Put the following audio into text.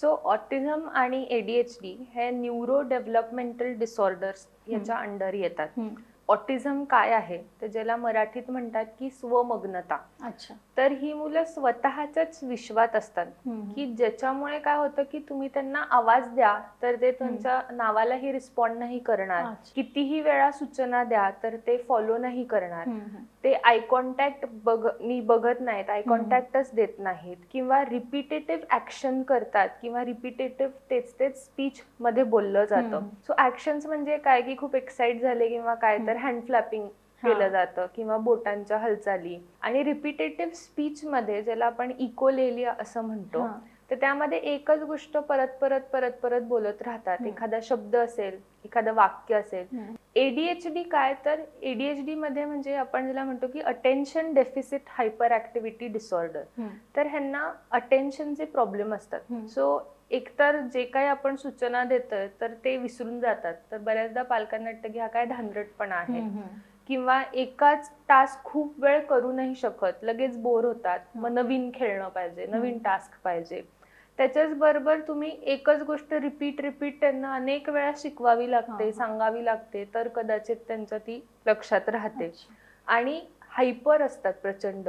So autism आणि ADHD हे neuro developmental disorders याच्या अंडर येतात. ऑटिझम काय आहे तर ज्याला मराठीत म्हणतात की स्वमग्नता. अच्छा. तर ही मुलं स्वतःच्याच विश्वात असतात की ज्याच्यामुळे काय होतं की तुम्ही त्यांना आवाज द्या तर ते तुमच्या नावालाही रिस्पॉन्ड नाही करणार. कितीही वेळा सूचना द्या तर ते फॉलो नाही करणार. ते आय कॉन्टॅक्ट बघ बघत नाहीत आय कॉन्टॅक्टच देत नाहीत किंवा रिपिटेटिव्ह ऍक्शन करतात किंवा रिपिटेटिव्ह तेच तेच स्पीच मध्ये बोललं जातं. सो ऍक्शन्स म्हणजे काय की खूप एक्साइट झाले किंवा काय तर हँड फ्लॅपिंग केलं. जातं किंवा बोटांच्या हालचाली आणि रिपिटेटिव्ह स्पीच मध्ये ज्याला आपण इकोलेलिया असं म्हणतो तर त्यामध्ये एकच गोष्ट परत परत परत परत बोलत राहतात. एखादा शब्द असेल एखादं वाक्य असेल. एडीएचडी काय तर एडीएचडी मध्ये म्हणजे आपण ज्याला म्हणतो की attention deficit hyperactivity disorder तर ह्यांना अटेन्शनचे प्रॉब्लेम असतात. सो एकतर जे काही आपण सूचना देतोय तर ते विसरून जातात. तर बऱ्याचदा पालकांना वाटतं की हा काय धांदरटपणा आहे. किंवा एकाच टास्क खूप वेळ करू नाही शकत. लगेच बोर होतात. मग नवीन खेळणं पाहिजे नवीन. टास्क पाहिजे. त्याच्याच बरोबर तुम्ही एकच गोष्ट रिपीट रिपीट त्यांना अनेक वेळा शिकवावी लागते. सांगावी लागते तर कदाचित त्यांच्या ती लक्षात राहते. आणि हायपर असतात प्रचंड.